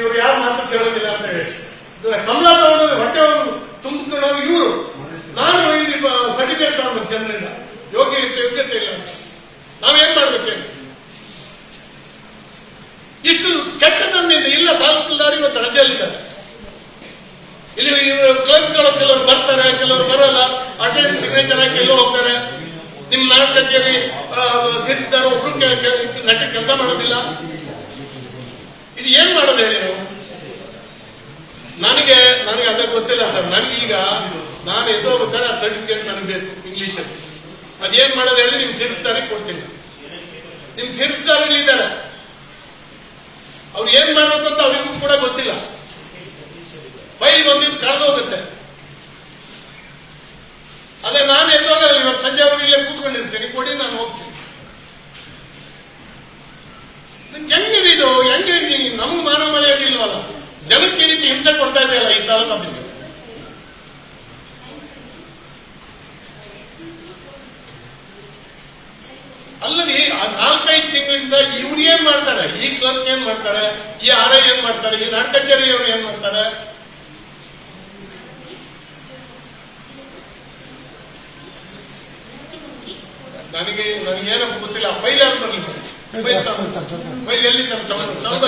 ಇವ್ರು ಯಾರು ಮಾತು ಕೇಳೋದಿಲ್ಲ ಅಂತ ಹೇಳಿ. ಸಂಬಳ ಹೊಟ್ಟೆ ತುಂಬಿಕೊಂಡು ಇವರು. ನಾನು ಇಲ್ಲಿ ಸರ್ಟಿಫಿಕೇಟ್ ತಗೊಂಡು ಜನರಿಂದ. ಯೋಗ್ಯ ಯೋಗ್ಯತೆ ಇಲ್ಲ. ನಾವೇನ್ ಮಾಡ್ಬೇಕು ಇಷ್ಟು ಕೆಟ್ಟ ಕೆಟ್ಟದನ್ನಿಂದ ಇಲ್ಲ ತಹಸೀಲ್ದಾರ್ ಇವತ್ತು ರಜೆಯಲ್ಲಿದ್ದಾರೆ. ಇಲ್ಲಿ ಕ್ಲರ್ಕ್ಗಳು ಕೆಲವರು ಬರ್ತಾರೆ, ಕೆಲವರು ಬರಲ್ಲ. ಅಟೆಂಡ್ ಸಿಗ್ನೇಚರ್ ಹಾಕಿ ಎಲ್ಲೋ ಹೋಗ್ತಾರೆ. ನಿಮ್ಮ ನಾಡ ಕಚೇರಿ ಸೇರಿಸಿದ್ದಾರೆ, ಒಬ್ರು ನಟ ಕೆಲಸ ಮಾಡೋದಿಲ್ಲ. ಇದು ಏನ್ ಮಾಡೋದು ಹೇಳಿ ನೀವು? ನನಗೆ ನನಗೆ ಅದ ಗೊತ್ತಿಲ್ಲ ಸರ್. ನನಗೀಗ ನಾನು ಎದ್ದೋಗ್ಬೇಕಾದ್ರೆ ಆ ಸರ್ಟಿಫಿಕೇಟ್ ನನಗೆ ಬೇಕು ಇಂಗ್ಲಿಷ್ ಅಲ್ಲಿ. ಅದೇನ್ ಮಾಡೋದು ಹೇಳಿ ನಿಮ್ ಸೇರಿಸ್ದಾರಿಗೆ ಕೊಡ್ತೀನಿ. ನಿಮ್ ಸೇರಿಸ್ದಾರಲ್ಲಿ ಇದ್ದಾರೆ. ಅವ್ರು ಏನ್ ಮಾಡ್ಬೇಕು ಅಂತ ಅವ್ರಿಗೂ ಕೂಡ ಗೊತ್ತಿಲ್ಲ. ಫೈಲ್ ಬಂದಿದ್ದು ಕಳೆದೋಗುತ್ತೆ ಅದೇ ನಾನು ಎದ್ದೋಗಲ್ಲ ಇವಾಗ ಸಂಜೆ ಅವರು ಇಲ್ಲೇ ಕೂತ್ಕೊಂಡಿರ್ತೀನಿ. ಕೊಡಿ, ನಾನು ಹೋಗ್ತೀನಿ. ಹೆಂಗೆ ಆಫೀಸ್ ಅಲ್ಲದೆ ಆ ನಾಲ್ಕೈದು ತಿಂಗಳಿಂದ ಇವ್ರು ಏನ್ ಮಾಡ್ತಾರೆ? ಈ ಕ್ಲಬ್ ಏನ್ ಮಾಡ್ತಾರೆ? ಈ ಆರ್ ಐ ಏನ್ ಮಾಡ್ತಾರೆ? ಈ ನಾನ್ ಕಚೇರಿ ಇವ್ರು ಏನ್ ಮಾಡ್ತಾರೆ? ನನಗೆ ನನಗೇನಪ್ಪ ಗೊತ್ತಿಲ್ಲ. ಫೈಲ್ ಯಾರು ಬರಲಿ? ಫೈಲ್ ಎಲ್ಲಿ? ನಮ್ಮ ತಮ್ಮ- ನಮ್ಮ